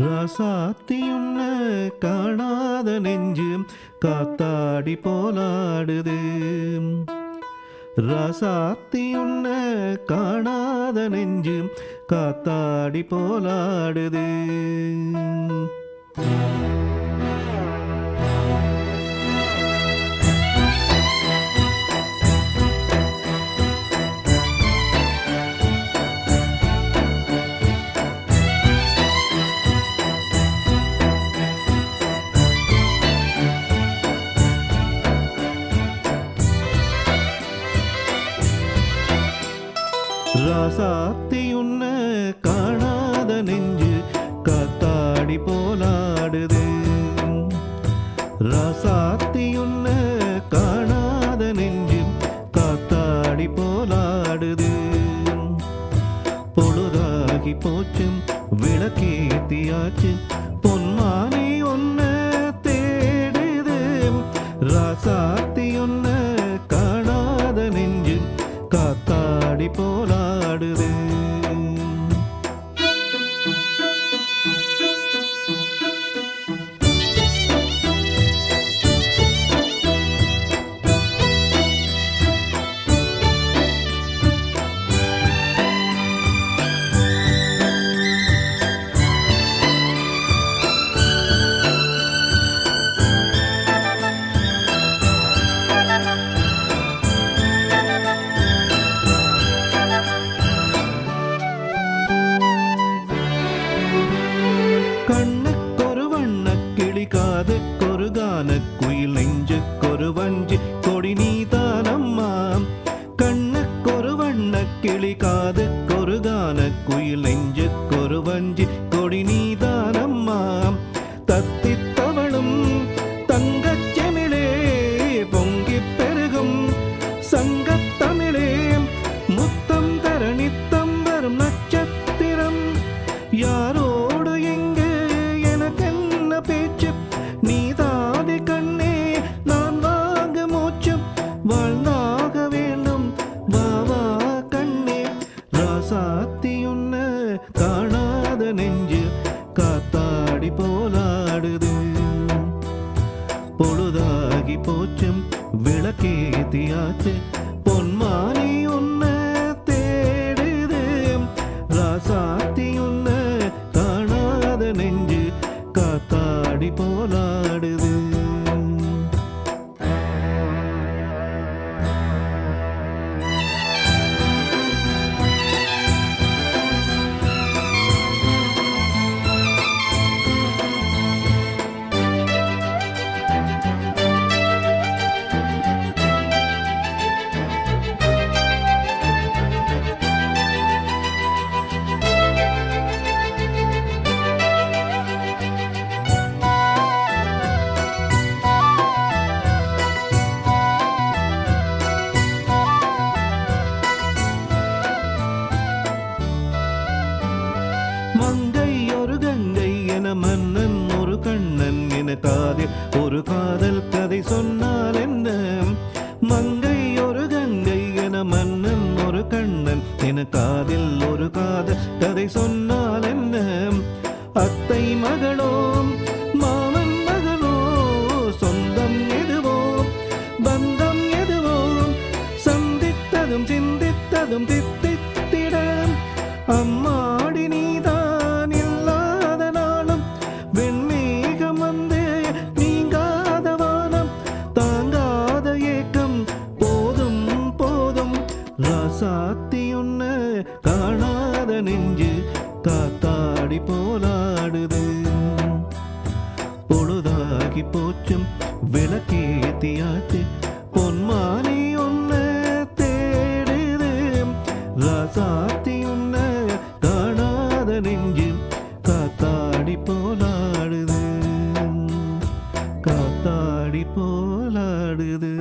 ராசாத்தியுன்ன காணாத நெஞ்சு காத்தாடி போலாடுது. ராசாத்தியுன்ன காணாத நெஞ்சு காத்தாடி போலாடுது. ராசாத்தியுன்ன காணாத நெஞ்சு காத்தாடி போலாடுது. ராசாத்தியுன்ன காணாத நெஞ்சு காத்தாடி போலாடுது. பொழுதாகி போச்சு விளக்கேத்தியாச்சு பொன்மானி ஒன்ன தேடுது. ராசாத்தி போலாடுது கிளி காதுக்கொரு கானக் குயில் நெஞ்சுக்கொரு வஞ்சி கொடி நீதானம்மா தத்தித் தவளும் தங்கச் செமிழே பொங்கிப் பெருகும் சங்கத்தமிழே முத்தம் தரணித்தம் வரும் நட்சத்திரம். யாரோடு எங்கு எனக்கென்ன பேச்சு? நீதாதி கண்ணே நான் வாங்க மூச்சு. வாழ்ந்த போலாடுது பொழுதாகி போச்சும் விளக்கேத்தியாச்சு என காதில் ஒரு காதல் கதை சொன்ன ராசாத்தி ஒன்ன காணாத நெஞ்சு காத்தாடி போலாடுது. பொழுதாகி போச்சும் விளக்கேத்தியாச்சு. பொன்மானி ஒன்ன தேடுது. ராசாத்தி உன்ன காணாத நெஞ்சு காத்தாடி போலாடுது. காத்தாடி போலாடுது.